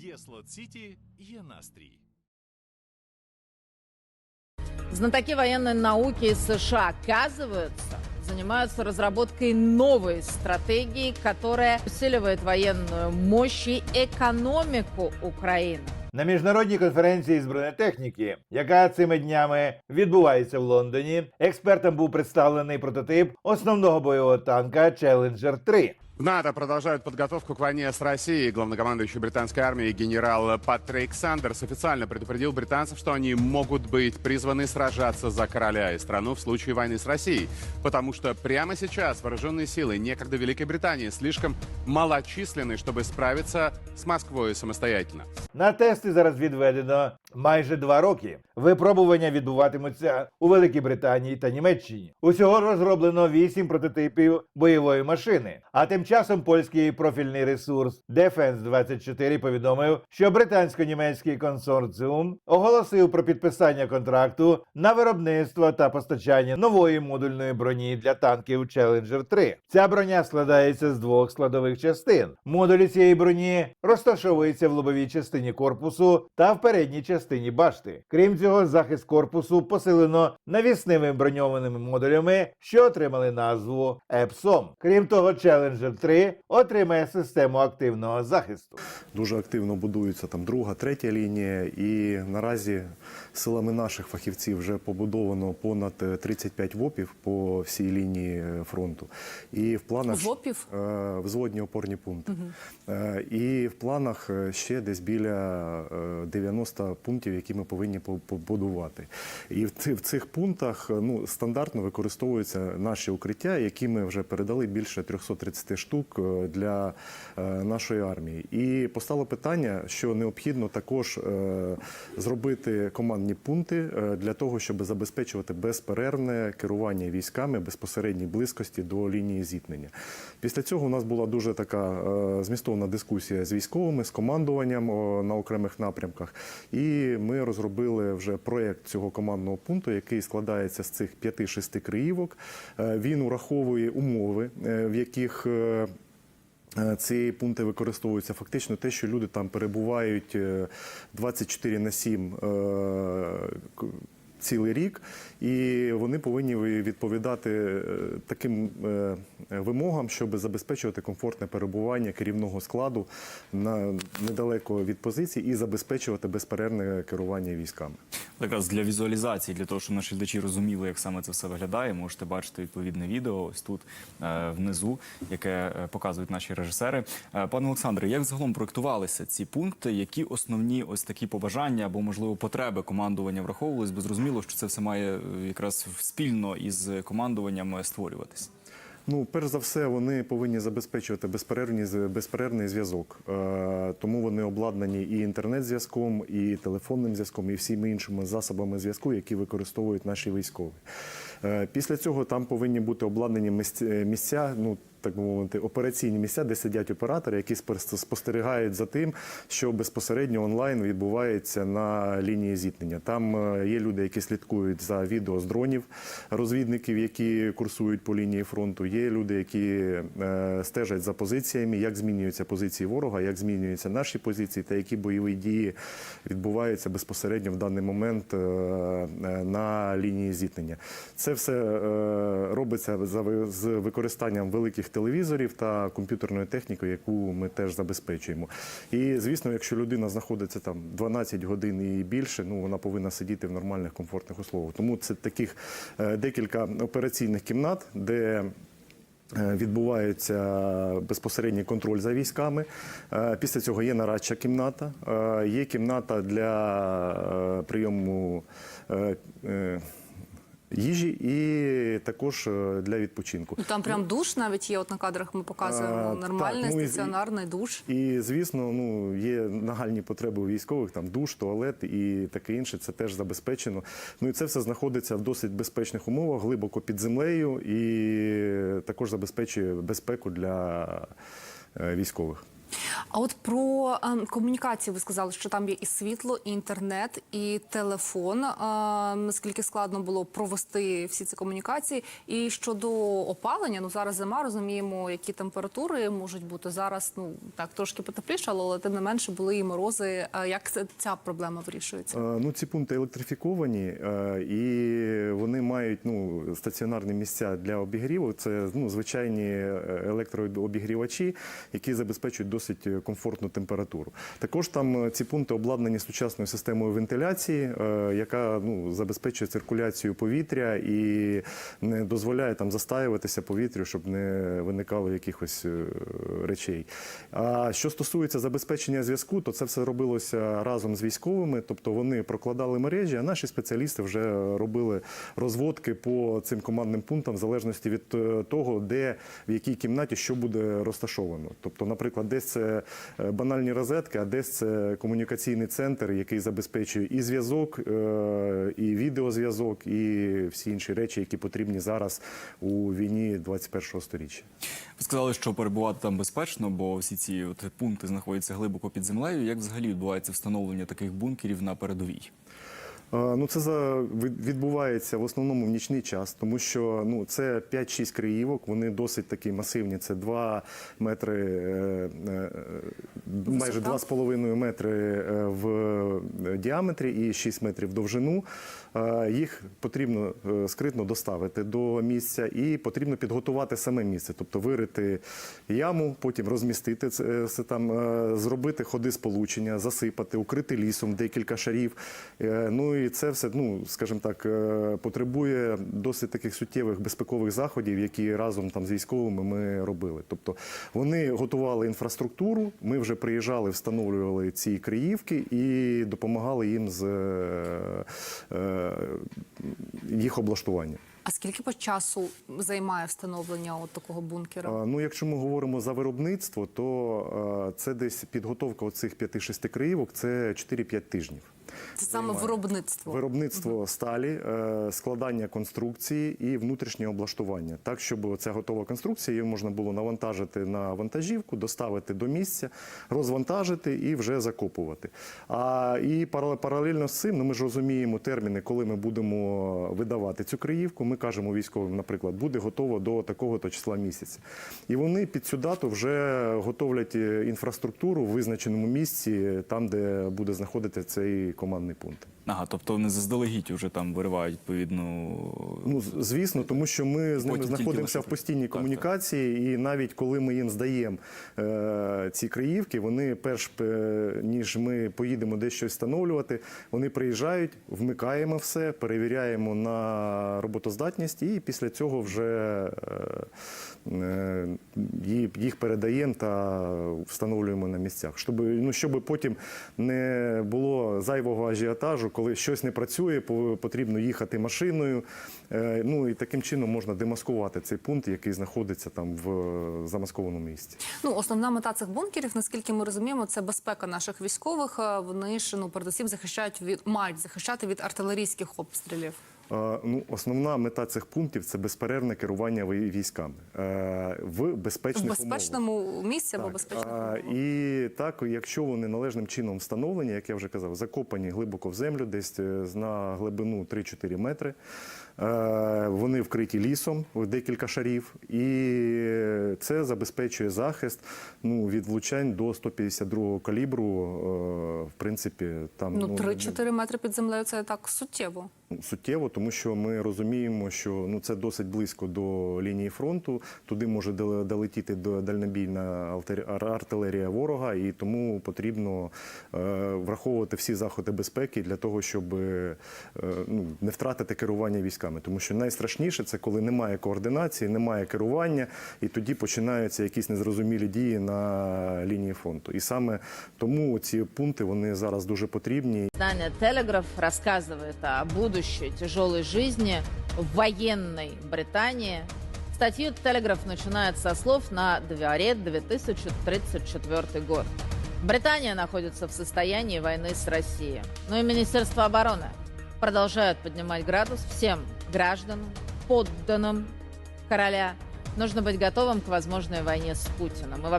Є Слот Сіті, є настрій. Знатоки военной науки из США, оказывается, занимаются разработкой новой стратегии, которая усиливает военную мощь и экономику Украины. На міжнародній конференції з бронетехніки, яка цими днями відбувається в Лондоні, експертам був представлений прототип основного бойового танка Challenger 3. В НАТО продолжают подготовку к войне с Россией. Главнокомандующий британской армии генерал Патрик Сандерс официально предупредил британцев, что они могут быть призваны сражаться за короля и страну в случае войны с Россией. Потому что прямо сейчас вооруженные силы некогда Великой Британии слишком малочисленны, чтобы справиться с Москвой самостоятельно. На тести зараз відведено майже два роки. Випробування відбуватимуться у Великій Британії та Німеччині. Усього розроблено вісім прототипів бойової машини. А тим часом польський профільний ресурс Defense 24 повідомив, що британсько-німецький консорціум оголосив про підписання контракту на виробництво та постачання нової модульної броні для танків Challenger 3. Ця броня складається з двох складових частин. Модулі цієї броні розташовуються в лобовій частині корпусу та в передній частині башти. Крім цього, захист корпусу посилено навісними броньованими модулями, що отримали назву ЕПСОМ. Крім того, Challenger 3 отримає систему активного захисту. Дуже активно будується там друга, третя лінія, і наразі силами наших фахівців вже побудовано понад е, 35 ВОПів по всій лінії е, фронту. І в планах ВОПів? Е, взводні опорні пункти. Е, І в планах е, ще десь біля е, 90 пунктів, які ми повинні побудувати. І в цих пунктах е, ну, стандартно використовуються наші укриття, які ми вже передали більше 330 штук е, для е, нашої армії. І постало питання, що необхідно також зробити командні пункти для того, щоб забезпечувати безперервне керування військами безпосередній близькості до лінії зіткнення. Після цього у нас була дуже така змістовна дискусія з військовими, з командуванням на окремих напрямках. І ми розробили вже проєкт цього командного пункту, який складається з цих 5-6 криївок. Е, Він ураховує умови, е, в яких е, Ці пункти використовуються фактично те, що люди там перебувають е, 24 на 7 е, к- цілий рік, і вони повинні відповідати е, таким е, вимогам, щоб забезпечувати комфортне перебування керівного складу на недалеко від позиції і забезпечувати безперервне керування військами. Якраз для візуалізації, для того, щоб наші глядачі розуміли, як саме це все виглядає, можете бачити відповідне відео ось тут е, внизу, яке е, показують наші режисери. Е, Пане Олександре, як загалом проектувалися ці пункти? Які основні ось такі побажання або можливо потреби командування враховувались? Бо зрозуміло, що це все має якраз спільно із командуванням створюватись. Ну, перш за все, вони повинні забезпечувати безперервний, безперервний зв'язок. Е, тому вони обладнані і інтернет-зв'язком, і телефонним зв'язком, і всіми іншими засобами зв'язку, які використовують наші військові. Е, після цього там повинні бути обладнані місця, ну, так би мовити, операційні місця, де сидять оператори, які спостерігають за тим, що безпосередньо онлайн відбувається на лінії зіткнення. Там е, є люди, які слідкують за відео з дронів, розвідників, які курсують по лінії фронту. Є люди, які е, стежать за позиціями, як змінюються позиції ворога, як змінюються наші позиції, та які бойові дії відбуваються безпосередньо в даний момент е, на лінії зіткнення. Це все робиться з використанням великих телевізорів та комп'ютерної техніки, яку ми теж забезпечуємо. І звісно, якщо людина знаходиться там 12 годин і більше, ну вона повинна сидіти в нормальних комфортних условиях. Тому це таких е, декілька операційних кімнат, де Е, Відбувається безпосередній контроль за військами. Е, Після цього є нарадча кімната, є кімната для прийому їжі і також е, для відпочинку. Ну там прям душ навіть є. От на кадрах ми показуємо нормальний так, ну, і- душ. І звісно, ну є нагальні потреби у військових, там душ, туалет і таке інше. Це теж забезпечено. Ну і це все знаходиться в досить безпечних умовах, глибоко під землею, і також забезпечує безпеку для е, військових. А от про ем, комунікації ви сказали, що там є і світло, і інтернет, і телефон. Ем, наскільки складно було провести всі ці комунікації? І щодо опалення, ну зараз зима, розуміємо, які температури можуть бути зараз. Ну так трошки потеплішало, але тим не менше були і морози. Як це- ця проблема вирішується? Е, Ну, ці пункти електрифіковані е, і вони мають ну, стаціонарні місця для обігріву. Це ну, звичайні е, електрообігрівачі, які забезпечують досить е, комфортну температуру. Також там е, ці пункти обладнані сучасною системою вентиляції, е, яка ну, забезпечує циркуляцію повітря і не дозволяє там застаюватися повітрю, щоб не виникало якихось речей. А що стосується забезпечення зв'язку, то це все робилося разом з військовими, тобто вони прокладали мережі, а наші спеціалісти вже робили розводки по цим командним пунктам в залежності від того, де в якій кімнаті що буде розташовано. Тобто, наприклад, десь це е, банальні розетки, а десь це комунікаційний центр, який забезпечує і зв'язок, е, і відеозв'язок, і всі інші речі, які потрібні зараз у війні 21-го сторіччя. Ви сказали, що перебувати там безпечно, бо всі ці от пункти знаходяться глибоко під землею. Як взагалі відбувається встановлення таких бункерів на передовій? Е, Ну, це відбувається в основному в нічний час, тому що ну це 5-6 криївок. Вони досить такі масивні. Це 2 метри, е, е, майже Висота? 2,5 метри е, в діаметрі і 6 метрів в довжину. Е, Їх потрібно е, скритно доставити до місця, і потрібно підготувати саме місце, тобто вирити яму, потім розмістити це, це там, е, зробити ходи сполучення, засипати, укрити лісом декілька шарів. Е, Ну і це все, ну скажімо так, е, потребує досить таких суттєвих безпекових заходів, які разом там з військовими ми робили. Тобто вони готували інфраструктуру. Ми вже приїжджали, встановлювали ці криївки і допомагали їм з е, е, їх облаштування. А скільки по часу займає встановлення от такого бункера? А, Ну, якщо ми говоримо за виробництво, то е, це десь підготовка оцих 5-6 криївок це 4-5 тижнів. Це саме виробництво. Виробництво сталі, е, складання конструкції і внутрішнє облаштування. Так, щоб ця готова конструкція її можна було навантажити на вантажівку, доставити до місця, розвантажити і вже закопувати. А і паралельно з цим, ну ми ж розуміємо терміни, коли ми будемо видавати цю криївку. Ми кажемо військовим, наприклад, буде готово до такого-то числа місяця. І вони під цю дату вже готовлять е, інфраструктуру в визначеному місці, там, де буде знаходитися цей командний пункт. Ага, тобто вони заздалегідь вже там виривають відповідну. Ну, звісно, тому що ми з ними знаходимося в постійній Так, так. комунікації, і навіть коли ми їм здаємо е, ці краївки, вони перш е, ніж ми поїдемо десь щось встановлювати, вони приїжджають, вмикаємо все, перевіряємо на роботоздатність, і після цього вже е, е, їх передаємо та встановлюємо на місцях, щоб ну щоб потім не було зайвого ажіотажу, коли щось не працює, по- потрібно їхати машиною. Е, Ну і таким чином можна демаскувати цей пункт, який знаходиться там в е, замаскованому місці. Ну, основна мета цих бункерів, наскільки ми розуміємо, це безпека наших військових. Е, Вони ж ну передусім захищають від мають захищати від артилерійських обстрілів. Ну, основна мета цих пунктів це безперервне керування вій- військами е, в безпечних В умовах. безпечному місці або безпечному. І так, якщо вони належним чином встановлені, як я вже казав, закопані глибоко в землю, десь е, на глибину 3-4 метри. Е, Вони вкриті лісом декілька шарів, і це забезпечує захист ну, від влучань до 152-го калібру. е, В принципі, там Ну, ну, 3-4 метри під землею це так суттєво. суттєво, тому що ми розуміємо, що ну це досить близько до лінії фронту. Туди може долетіти дальнобійна артилерія ворога, і тому потрібно е, враховувати всі заходи безпеки для того, щоб ну, не втратити керування військами Тому що найстрашніше це коли немає координації, немає керування, і тоді починаються якісь незрозумілі дії на лінії фронту. І саме тому ці пункти вони зараз дуже потрібні. Издание «Телеграф» рассказывает о будущей тяжелой жизни в военной Британии. Статью «Телеграф» начинает со слов «На дворе 2034 год». Британия находится в состоянии войны с Россией. Но и Министерство обороны продолжает поднимать градус всем гражданам, подданным короля. Нужно быть готовым к возможной войне с Путиным. И вообще